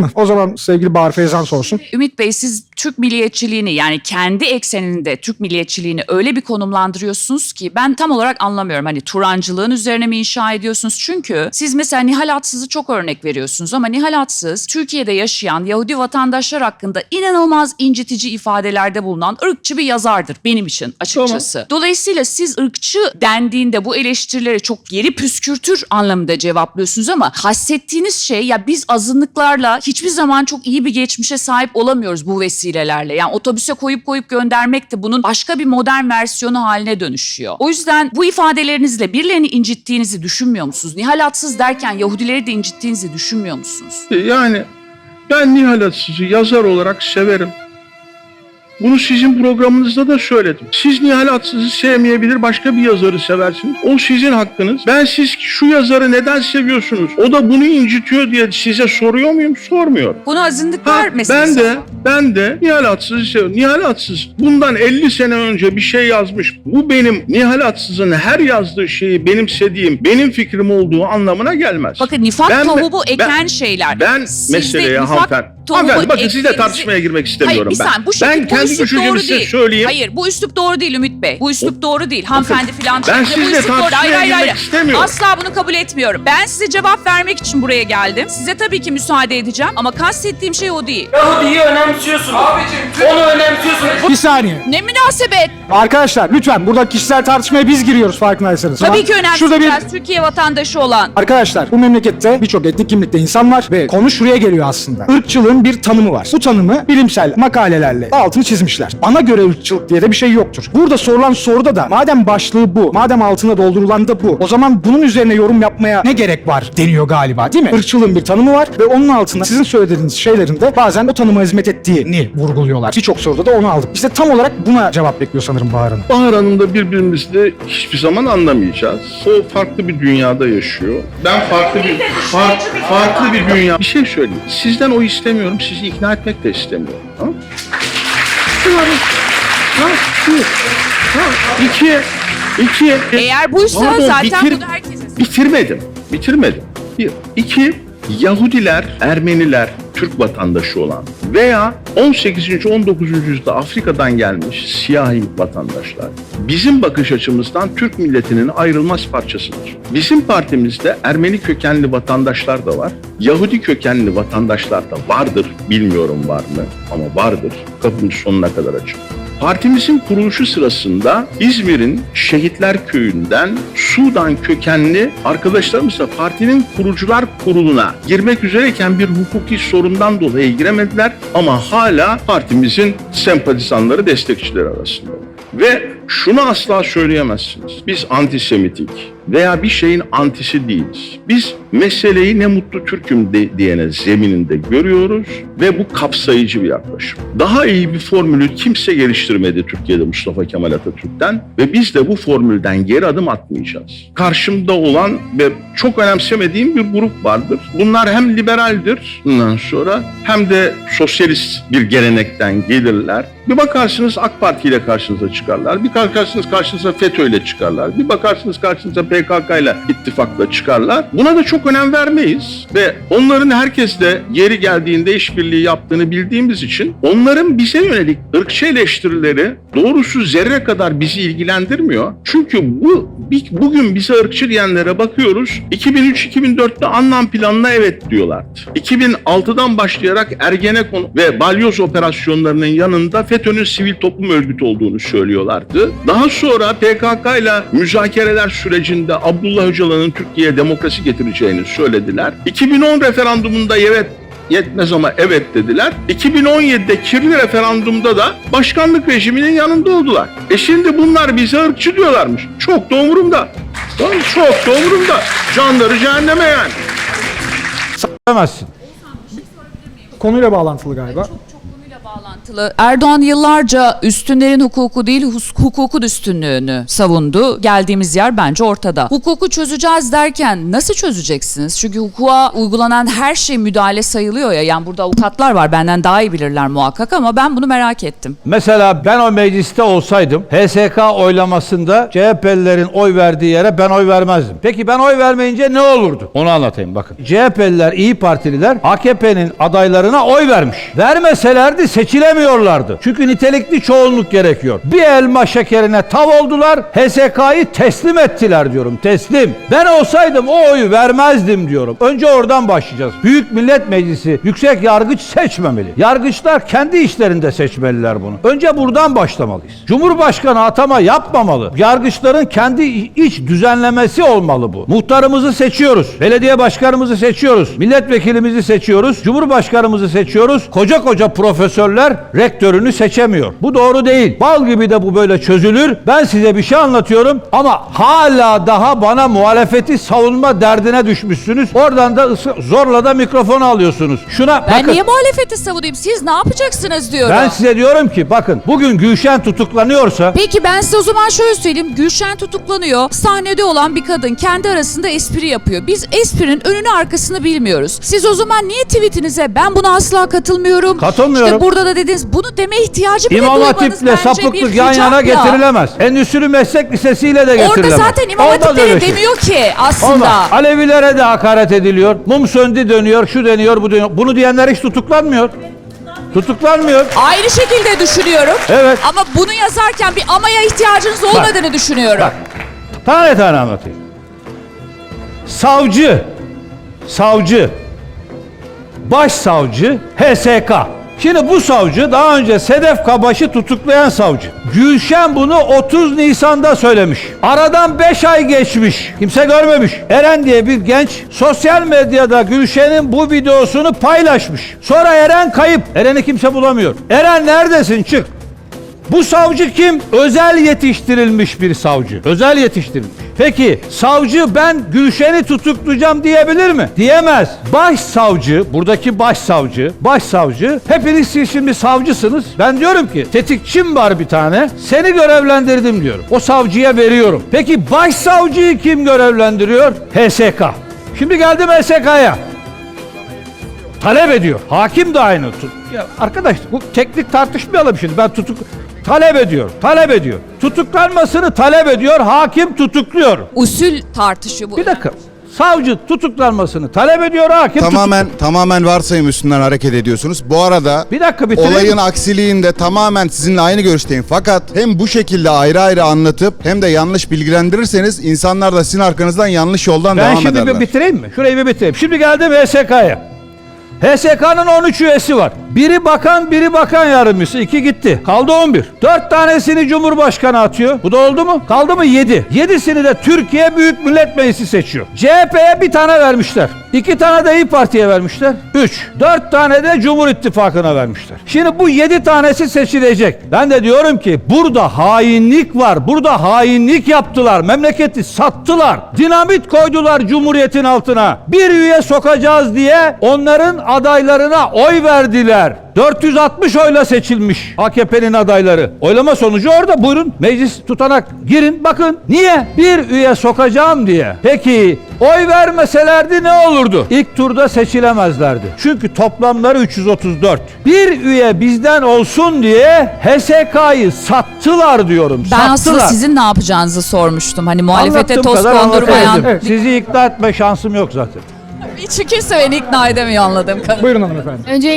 mı? O zaman sevgili Bahar Feyzan sorsun. Ümit Bey siz Türk milliyetçiliğini yani kendi ekseninde Türk milliyetçiliğini öyle bir konumlandırıyorsunuz ki ben tam olarak anlamıyorum. Hani Turancılığın üzerine mi inşa ediyorsunuz? Çünkü siz mesela Nihal Atsız'ı çok örnek veriyorsunuz ama Nihal Atsız Türkiye'de yaşayan Yahudi vatandaşlar hakkında inanılmaz incitici ifadelerde bulunan ırkçı bir yazardır benim için açıkçası. Dolayısıyla siz ırkçı dendiğinde bu eleştirileri çok yeri püskürtür anlamında cevaplıyorsunuz ama hassettiğiniz şey ya biz azınlıklarla hiçbir zaman çok iyi bir geçmişe sahip olamıyoruz bu vesilelerle. Yani otobüse koyup koyup göndermek de bunun başka bir modern versiyonu haline dönüşüyor. O yüzden bu ifadelerinizle birilerini incittiğinizi düşünmüyor musunuz? Nihal Atsız derken Yahudileri de incittiğinizi düşünmüyor musunuz? Yani ben Nihal Atsız'ı yazar olarak severim. Bunu sizin programınızda da söyledim. Siz Nihal Atsız'ı sevmeyebilir, başka bir yazarı seversiniz. O sizin hakkınız. Ben siz şu yazarı neden seviyorsunuz? O da bunu incitiyor diye size soruyor muyum? Sormuyorum. Bunu azınlıklar Ha, meselesi. ben de ben de Nihal Atsız'ı seviyorum. Nihal Atsız bundan 50 sene önce bir şey yazmış. Bu benim Nihal Atsız'ın her yazdığı şeyi benimsediğim, benim fikrim olduğu anlamına gelmez. Bakın nifak Ben- tohumu ben- eken şeyler. Ben Sizde meseleye nifak hanımefendi. Hanımefendi bakın sizle ektiğinizi- tartışmaya girmek istemiyorum Hayır bir ben. saniye bu şekilde ben kendi üslup doğru size değil. söyleyeyim. Hayır bu üslup doğru değil Ümit Bey. Bu üslup doğru değil. Hanımefendi falan. ben Bu sizinle üslup doğru. tartışmaya Hayır, hayır, girmek hayır. istemiyorum. Asla bunu kabul etmiyorum. Ben size cevap vermek için buraya geldim. Size tabii ki müsaade edeceğim ama kastettiğim şey o değil. Yahudi'yi önemsiyorsunuz. Abicim Onu önemsiyorsunuz. Bir saniye. Ne münasebet. Arkadaşlar lütfen burada kişisel tartışmaya biz giriyoruz farkındaysanız. Tabii ki Şurada bir. Türkiye vatandaşı olan. Arkadaşlar bu memlekette birçok etnik kimlikte insan var ve konu şuraya geliyor aslında. Irkçılığın bir tanımı var. Bu tanımı bilimsel makalelerle altını çizmişler. Bana göre ırkçılık diye de bir şey yoktur. Burada sorulan soruda da madem başlığı bu, madem altına doldurulan da bu, o zaman bunun üzerine yorum yapmaya ne gerek var deniyor galiba değil mi? Irkçılığın bir tanımı var ve onun altında sizin söylediğiniz şeylerin de bazen o tanıma hizmet ettiğini vurguluyorlar. Birçok soruda da onu aldık. İşte tam olarak buna cevap bekliyor sanırım Bahar Hanım. Bahar Hanım'da birbirimizi de hiçbir zaman anlamayacağız. O farklı bir dünyada yaşıyor. Ben farklı bir fark, farklı bir dünya. Bir şey söyleyeyim. Sizden o istemiyorum. Sizi ikna etmek de istemiyorum. Ha? Yani, ha, şu, ha, iki, iki. Eğer buysa Pardon, zaten bitir- bunu herkese Bitirmedim. Bitirmedim. Bir. İki, Yahudiler, Ermeniler, Türk vatandaşı olan veya 18. 19. yüzyılda Afrika'dan gelmiş siyahi vatandaşlar bizim bakış açımızdan Türk milletinin ayrılmaz parçasıdır. Bizim partimizde Ermeni kökenli vatandaşlar da var. Yahudi kökenli vatandaşlar da vardır. Bilmiyorum var mı ama vardır. Kapımız sonuna kadar açık. Partimizin kuruluşu sırasında İzmir'in Şehitler Köyü'nden Sudan kökenli arkadaşlarımızla partinin kurucular kuruluna girmek üzereyken bir hukuki sorundan dolayı giremediler ama hala partimizin sempatizanları, destekçileri arasında. Ve şunu asla söyleyemezsiniz. Biz antisemitik veya bir şeyin antisi değiliz. Biz meseleyi ne mutlu Türk'üm de, diyene zemininde görüyoruz ve bu kapsayıcı bir yaklaşım. Daha iyi bir formülü kimse geliştirmedi Türkiye'de Mustafa Kemal Atatürk'ten ve biz de bu formülden geri adım atmayacağız. Karşımda olan ve çok önemsemediğim bir grup vardır. Bunlar hem liberaldir bundan sonra hem de sosyalist bir gelenekten gelirler. Bir bakarsınız AK Parti ile karşınıza çıkarlar. Bir bakarsınız karşınıza FETÖ ile çıkarlar. Bir bakarsınız karşınıza PKK ile ittifakla çıkarlar. Buna da çok önem vermeyiz ve onların herkesle yeri geldiğinde işbirliği yaptığını bildiğimiz için onların bize yönelik ırkçı eleştirileri doğrusu zerre kadar bizi ilgilendirmiyor. Çünkü bu bugün bize ırkçı diyenlere bakıyoruz. 2003-2004'te anlam planına evet diyorlardı. 2006'dan başlayarak Ergenekon ve Balyoz operasyonlarının yanında FETÖ'nün sivil toplum örgütü olduğunu söylüyorlardı. Daha sonra PKK ile müzakereler sürecinde Abdullah Öcalan'ın Türkiye'ye demokrasi getireceğini söylediler. 2010 referandumunda evet yetmez ama evet dediler. 2017'de kirli referandumda da başkanlık rejiminin yanında oldular. E şimdi bunlar bize ırkçı diyorlarmış. Çok da umurumda. Lan Çok da umurumda. Canları cehenneme yani. Demezsin. Konuyla bağlantılı galiba. Bağlantılı. Erdoğan yıllarca üstünlerin hukuku değil hukukun üstünlüğünü savundu. Geldiğimiz yer bence ortada. Hukuku çözeceğiz derken nasıl çözeceksiniz? Çünkü hukuka uygulanan her şey müdahale sayılıyor ya. Yani burada avukatlar var benden daha iyi bilirler muhakkak ama ben bunu merak ettim. Mesela ben o mecliste olsaydım HSK oylamasında CHP'lilerin oy verdiği yere ben oy vermezdim. Peki ben oy vermeyince ne olurdu? Onu anlatayım bakın. CHP'liler, İyi Partililer AKP'nin adaylarına oy vermiş. Vermeselerdi seçilemiyorlardı. Çünkü nitelikli çoğunluk gerekiyor. Bir elma şekerine tav oldular. HSK'yı teslim ettiler diyorum. Teslim. Ben olsaydım o oyu vermezdim diyorum. Önce oradan başlayacağız. Büyük Millet Meclisi yüksek yargıç seçmemeli. Yargıçlar kendi işlerinde seçmeliler bunu. Önce buradan başlamalıyız. Cumhurbaşkanı atama yapmamalı. Yargıçların kendi iç düzenlemesi olmalı bu. Muhtarımızı seçiyoruz. Belediye başkanımızı seçiyoruz. Milletvekilimizi seçiyoruz. Cumhurbaşkanımızı seçiyoruz. Koca koca profesörler rektörünü seçemiyor. Bu doğru değil. Bal gibi de bu böyle çözülür. Ben size bir şey anlatıyorum ama hala daha bana muhalefeti savunma derdine düşmüşsünüz. Oradan da zorla da mikrofonu alıyorsunuz. Şuna Ben bakın. niye muhalefeti savunayım? Siz ne yapacaksınız diyorum. Ben size diyorum ki bakın bugün Gülşen tutuklanıyorsa Peki ben size o zaman şöyle söyleyeyim. Gülşen tutuklanıyor. Sahnede olan bir kadın kendi arasında espri yapıyor. Biz esprinin önünü arkasını bilmiyoruz. Siz o zaman niye tweetinize ben buna asla katılmıyorum. Katılmıyorum. İşte burada da dediniz bunu deme ihtiyacı bile İmam duymanız Hatip'le bence sapıklık bir yan yana ya. getirilemez. Endüstri meslek lisesiyle de getirilemez. Orada zaten İmam Olmaz Hatipleri öyle şey. demiyor ki aslında. Olmaz. Alevilere de hakaret ediliyor. Mum söndü dönüyor, şu deniyor, bu deniyor. Bunu diyenler hiç tutuklanmıyor. Tutuklanmıyor. Aynı şekilde düşünüyorum. Evet. Ama bunu yazarken bir amaya ihtiyacınız olmadığını düşünüyorum. Bak. Tane tane anlatayım. Savcı, savcı, başsavcı, HSK. Şimdi bu savcı daha önce Sedef Kabaş'ı tutuklayan savcı. Gülşen bunu 30 Nisan'da söylemiş. Aradan 5 ay geçmiş. Kimse görmemiş. Eren diye bir genç sosyal medyada Gülşen'in bu videosunu paylaşmış. Sonra Eren kayıp. Eren'i kimse bulamıyor. Eren neredesin? Çık. Bu savcı kim? Özel yetiştirilmiş bir savcı. Özel yetiştirilmiş. Peki savcı ben Gülşen'i tutuklayacağım diyebilir mi? Diyemez. Başsavcı, buradaki başsavcı, başsavcı, hepiniz siz şimdi savcısınız. Ben diyorum ki tetikçim var bir tane, seni görevlendirdim diyorum. O savcıya veriyorum. Peki başsavcıyı kim görevlendiriyor? HSK. Şimdi geldim HSK'ya talep ediyor. Hakim de aynı. Ya arkadaş bu teknik tartışmayalım şimdi. Ben tutuk talep ediyor. Talep ediyor. Tutuklanmasını talep ediyor. Hakim tutukluyor. Usul tartışıyor bu. Bir dakika. Savcı tutuklanmasını talep ediyor. Hakim Tamamen tamamen varsayım üstünden hareket ediyorsunuz. Bu arada Bir dakika bitireyim. olayın aksiliğinde tamamen sizinle aynı görüşteyim. Fakat hem bu şekilde ayrı ayrı anlatıp hem de yanlış bilgilendirirseniz insanlar da sizin arkanızdan yanlış yoldan Ben devam şimdi ederler. bir bitireyim mi? Şurayı bir bitireyim. Şimdi geldim HSK'ya. HSK'nın 13 üyesi var. Biri bakan, biri bakan yardımcısı. İki gitti. Kaldı 11. Dört tanesini Cumhurbaşkanı atıyor. Bu da oldu mu? Kaldı mı 7. Yedisini de Türkiye Büyük Millet Meclisi seçiyor. CHP'ye bir tane vermişler. İki tane de İyi Parti'ye vermişler. 3. Dört tane de Cumhur İttifakı'na vermişler. Şimdi bu yedi tanesi seçilecek. Ben de diyorum ki burada hainlik var. Burada hainlik yaptılar. Memleketi sattılar. Dinamit koydular Cumhuriyet'in altına. Bir üye sokacağız diye onların adaylarına oy verdiler. 460 oyla seçilmiş AKP'nin adayları. Oylama sonucu orada. Buyurun meclis tutanak girin bakın. Niye? Bir üye sokacağım diye. Peki oy vermeselerdi ne olurdu? İlk turda seçilemezlerdi. Çünkü toplamları 334. Bir üye bizden olsun diye HSK'yı sattılar diyorum. Ben sattılar. aslında sizin ne yapacağınızı sormuştum. Hani muhalefete Anlattığım toz kadar kondurmayan. anlatayım. Evet, Sizi ikna etme şansım yok zaten. Hiç kimse beni ikna edemiyor anladığım kadarıyla. Buyurun hanımefendi. Öncelikle